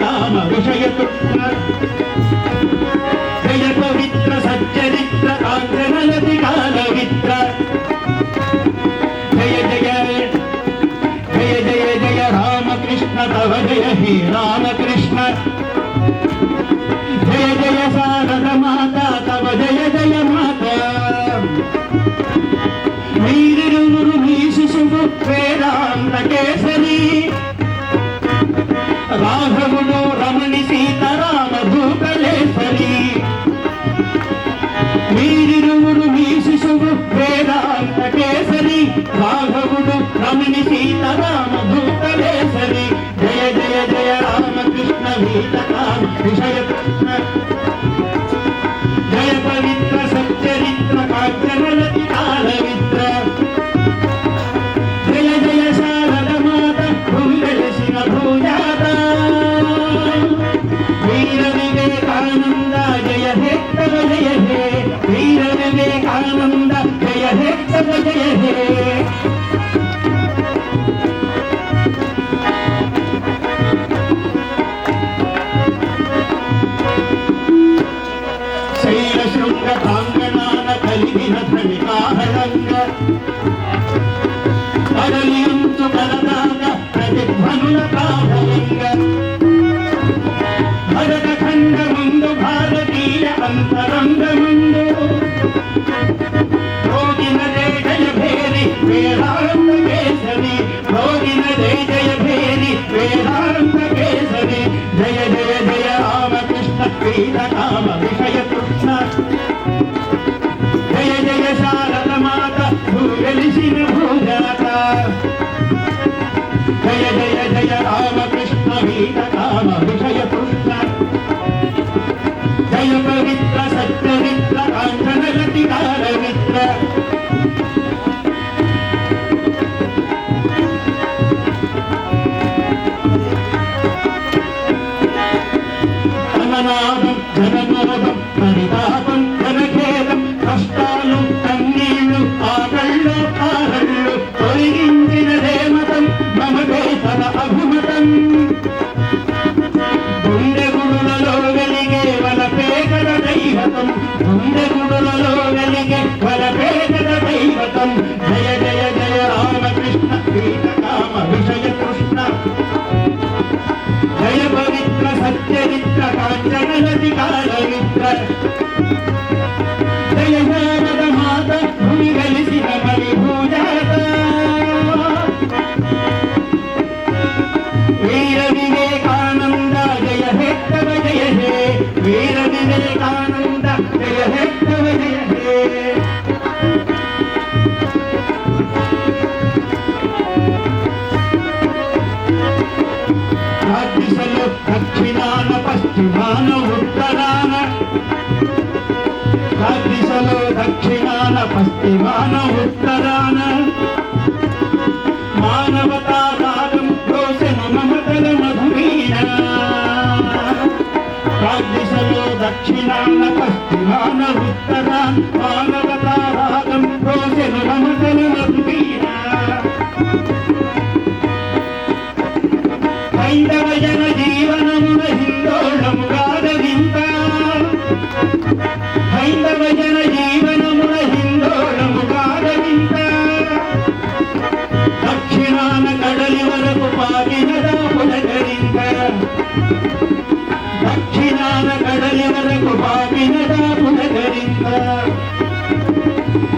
కామ విషయ జయ పవిత్ర సచ్చరిత్ర కాంగ్రనలతి కాలవిత్ర. జయ జయ రామకృష్ణ తవ జయ హే రామకృష్ణ జయ జయ శారద మాత తవ జయ జయ మాత మీరిరువురు మీ శిశువు వేదాంత కేసరి రాఘవుడు రమణి సీతారామ భూకలేశ్వరి మీరిరువురు మీ శిశువు వేదాంత కేసరి రాఘవుడు రమణి సీతారామ భూతలేసరి జయ జయ జయ రామకృష్ణ వీతకామ విషయ కృష్ణ. జయ పవిత్ర సచ్చరిత్ర కాంచనలతి కదలించు కలదాక ప్రతిధ్వనుల ప్రాభవంగ భరత ఖండ ముందు భారతీయ అంతరంగ ముందు రోగిన జయ భేరి వేదాంత కేసరి రోగిన జయ భేరి వేదాంత కేసరి. జయ జయ జయ రామకృష్ణ కామ విషయ కృష్ణ. జయ జయ శారద మాత భూగలిసిన భూజాత జయ జయ జయ రామకృష్ణ వీత కామ విషయ కృష్ణ జయ పవిత్ర సత్యమిత్ర పవిత్ర సత్యమిత్ర కాలమిత్ర జయ శారద మాత భూమి కలిసిన వీర వివేకానంద జయ హే తవ జయ హే వీర వివేకానంద జయ హే తవ జయ హే దక్షిణాన పశ్చిమాన ఉత్తరాన. మానవతా రాగం దోషణ మమతల మధురీన దిశలో దక్షిణాన పశ్చిమాన ఉత్తరాన్. మానవతా రాగం దోషణ మమతల మధురీనా దక్షిణాన కడలి వరకు పాపిన పులకరింత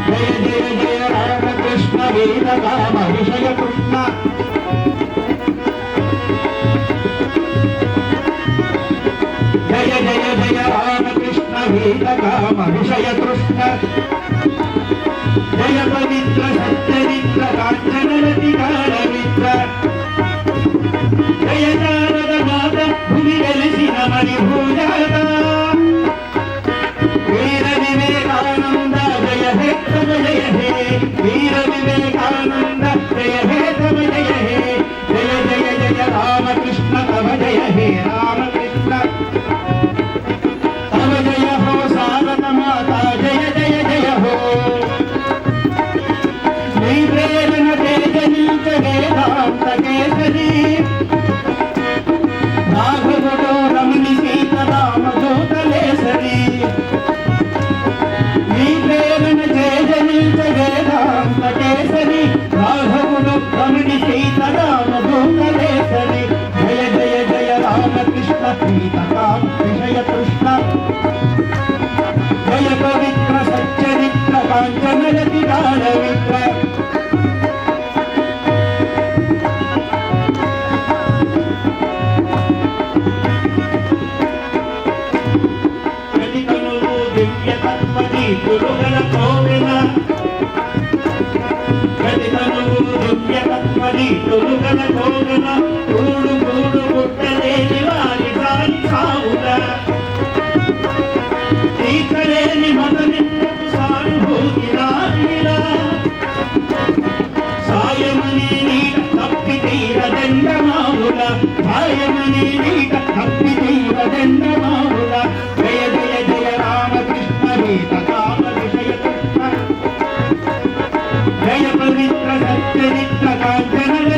జయ జయ జయ రామకృష్ణ వేద కామ విషయ కృష్ణ. జయ జయ జయ రామకృష్ణ వేద కామ విషయ కృష్ణ. జయ పవిత్ర సత్యమిత్ర వేదాంత కేసరి తత్వని కోవెల ప్రతికనువు దివ్య తత్వని కోవెల కూడు కూడు పుట్టలేని వారి సావుల తీర్చలేని సానుభూతి సాయమని నీట తప్పి సాయమని నీట తప్పి జయ పవిత్ర సచ్చరిత్ర కాంచనగతి కాల